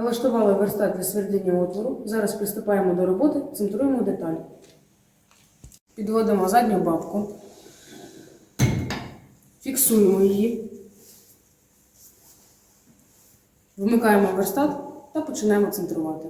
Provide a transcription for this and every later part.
Налаштували верстат для свердіння отвору. Зараз приступаємо до роботи, центруємо деталі. Підводимо задню бабку. Фіксуємо її. Вмикаємо верстат та починаємо центрувати.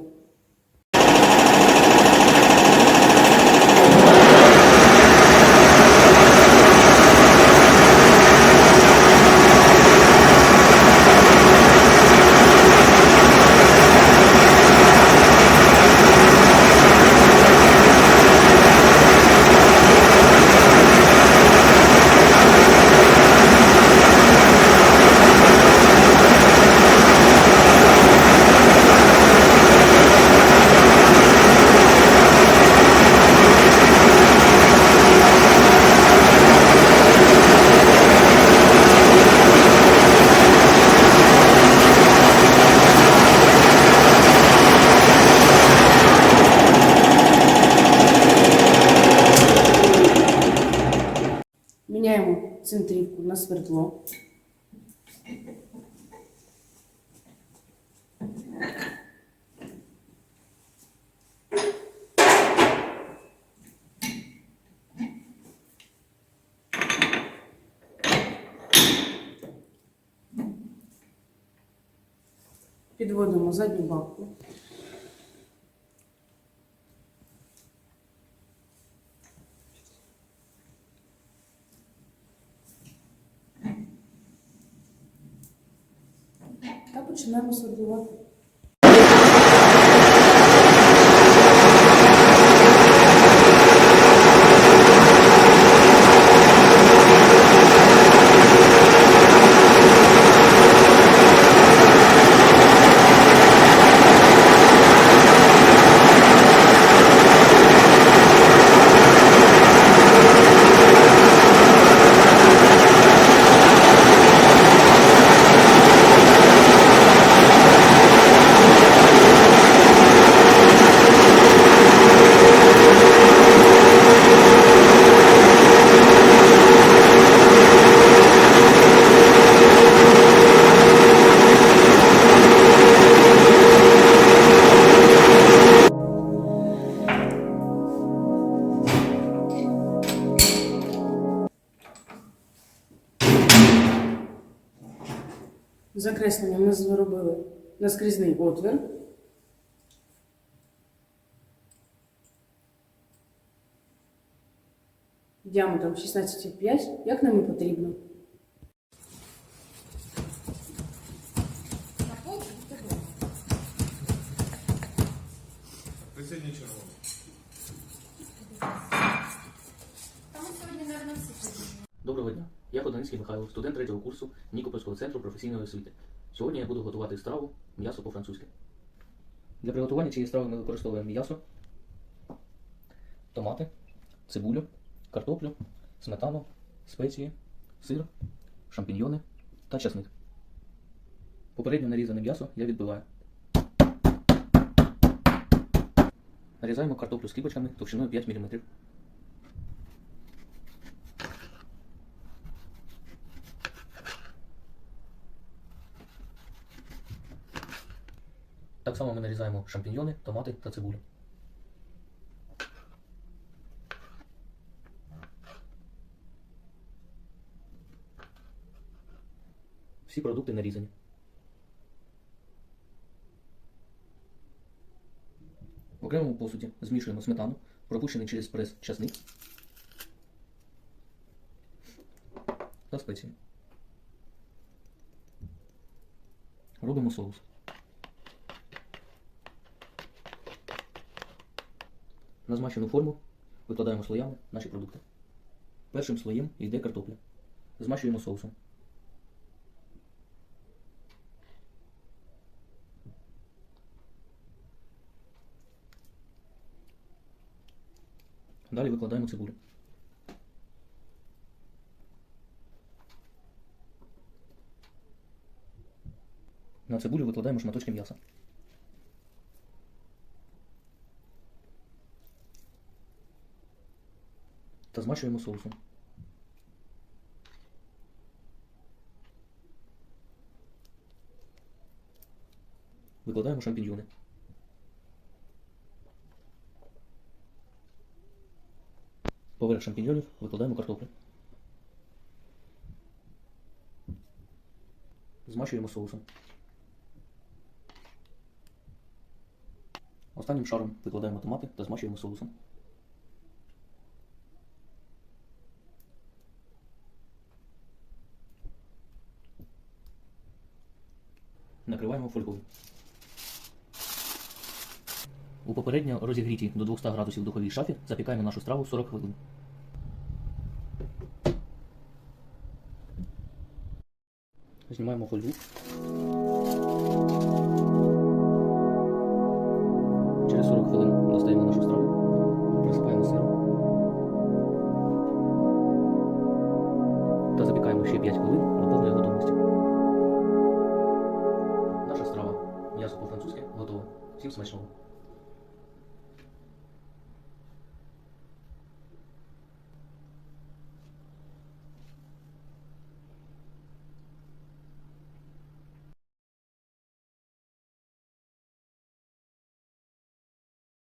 Центрівку на свердло. Підводимо задню бабку. Починаємо свердлувати. Закреслення ми зробили наскрізний отвір. Діаметром 16,5, як нам і потрібно. Червоний. Сьогодні. Доброго дня. Я Ходоницький Михайло, студент третього курсу Нікопольського центру професійної освіти. Сьогодні я буду готувати страву м'ясо по-французьки. Для приготування цієї страви ми використовуємо м'ясо, томати, цибулю, картоплю, сметану, спеції, сир, шампіньйони та часник. Попередньо нарізане м'ясо я відбиваю. Нарізаємо картоплю скибочками товщиною 5 мм. Так само ми нарізаємо шампіньйони, томати та цибулю. Всі продукти нарізані. В окремому посуді змішуємо сметану, пропущений через прес часник та спеції. Робимо соус. На змащену форму викладаємо слоями наші продукти. Першим слоєм йде картопля. Змащуємо соусом. Далі викладаємо цибулю. На цибулю викладаємо шматочки м'яса. Та змащуємо соусом. викладаємо шампіньйони. Поверх шампіньйонів викладаємо картоплю. Змащуємо соусом. Останнім шаром викладаємо томати та змащуємо соусом. Накриваємо фольгою. У попередньо розігрітій до 200 градусів духовій шафі запікаємо нашу страву 40 хвилин. Знімаємо фольгу. Через 40 хвилин достаємо нашу страву, присипаємо сиром. Та запікаємо ще 5 хвилин до повної готовності. Наша